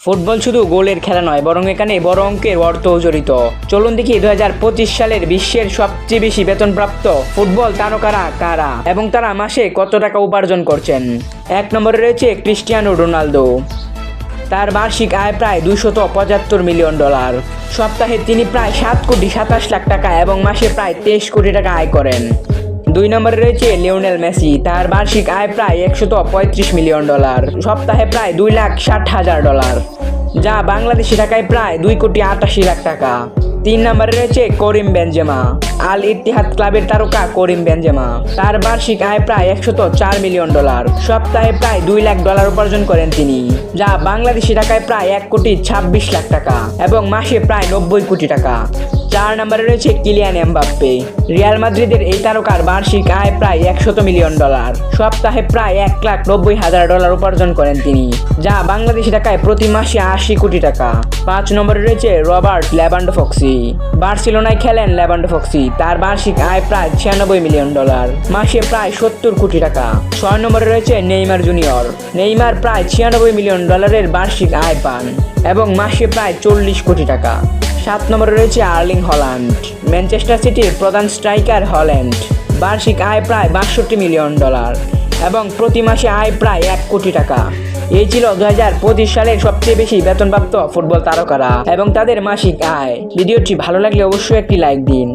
Football শুধু গোলের খেলা নয়, বরং এখানে বড় অঙ্কের অর্থও জড়িত। চলুন দেখি দু হাজার পঁচিশ সালের বিশ্বের সবচেয়ে বেশি বেতনপ্রাপ্ত ফুটবল তারকারা কারা এবং তারা মাসে কত টাকা উপার্জন করছেন? এক নম্বরে রয়েছে ক্রিস্টিয়ানো রোনালদো। তার বার্ষিক আয় প্রায় দুশত পঁচাত্তর মিলিয়ন ডলার। সপ্তাহে তিনি প্রায় সাত কোটি সাতাশ লাখ টাকা এবং মাসে প্রায় তেইশ কোটি টাকা আয় করেন। দুই নম্বরে রয়েছে লিওনেল মেসি। তার বার্ষিক আয় প্রায় একশত পঁয়ত্রিশ মিলিয়ন ডলার। সপ্তাহে প্রায় দুই লাখ ষাট হাজার ডলার, যা বাংলাদেশি টাকায় প্রায় দুই কোটি আটাশি লাখ টাকা। তিন নম্বরে রয়েছে করিম বেনজেমা, আল ইতিহাদ ক্লাবের তারকা করিম বেনজেমা। তার বার্ষিক আয় প্রায় একশত চার মিলিয়ন ডলার, সপ্তাহে প্রায় দুই লাখ ডলার উপার্জন করেন তিনি, যা বাংলাদেশি টাকায় প্রায় এক কোটি ছাব্বিশ লাখ টাকা এবং মাসে প্রায় নব্বই কোটি টাকা। চার নম্বরে রয়েছে কিলিয়ান এমবাপ্পে। রিয়াল মাদ্রিদের এই তারকার বার্ষিক আয় প্রায় একশত মিলিয়ন ডলার। সপ্তাহে প্রায় এক লাখ নব্বই হাজার ডলার উপার্জন করেন তিনি, যা বাংলাদেশি টাকায় প্রতি মাসে আশি কোটি টাকা। পাঁচ নম্বরে রয়েছে রবার্ট ল্যাবান্ডো ফক্সি বার্সেলোনায় খেলেন ল্যাবান্ডো ফক্সি তার বার্ষিক আয় প্রায় ছিয়ানব্বই মিলিয়ন ডলার, মাসে প্রায় সত্তর কোটি টাকা। ছয় নম্বরে রয়েছে নেইমার জুনিয়র, নেইমার প্রায় ছিয়ানব্বই মিলিয়ন ডলারের বার্ষিক আয় পান এবং মাসে প্রায় চল্লিশ কোটি টাকা। সাত নম্বরে রয়েছে আর্লিং হল্যান্ড। ম্যানচেস্টার সিটির প্রধান স্ট্রাইকার হল্যান্ড। বার্ষিক আয় প্রায় বাষট্টি মিলিয়ন ডলার এবং প্রতি মাসে আয় প্রায় এক কোটি টাকা। এই ছিল দু হাজার পঁচিশ সালের সবচেয়ে বেশি বেতনপ্রাপ্ত ফুটবল তারকারা এবং তাদের মাসিক আয়। ভিডিওটি ভালো লাগলে অবশ্যই একটি লাইক দিন।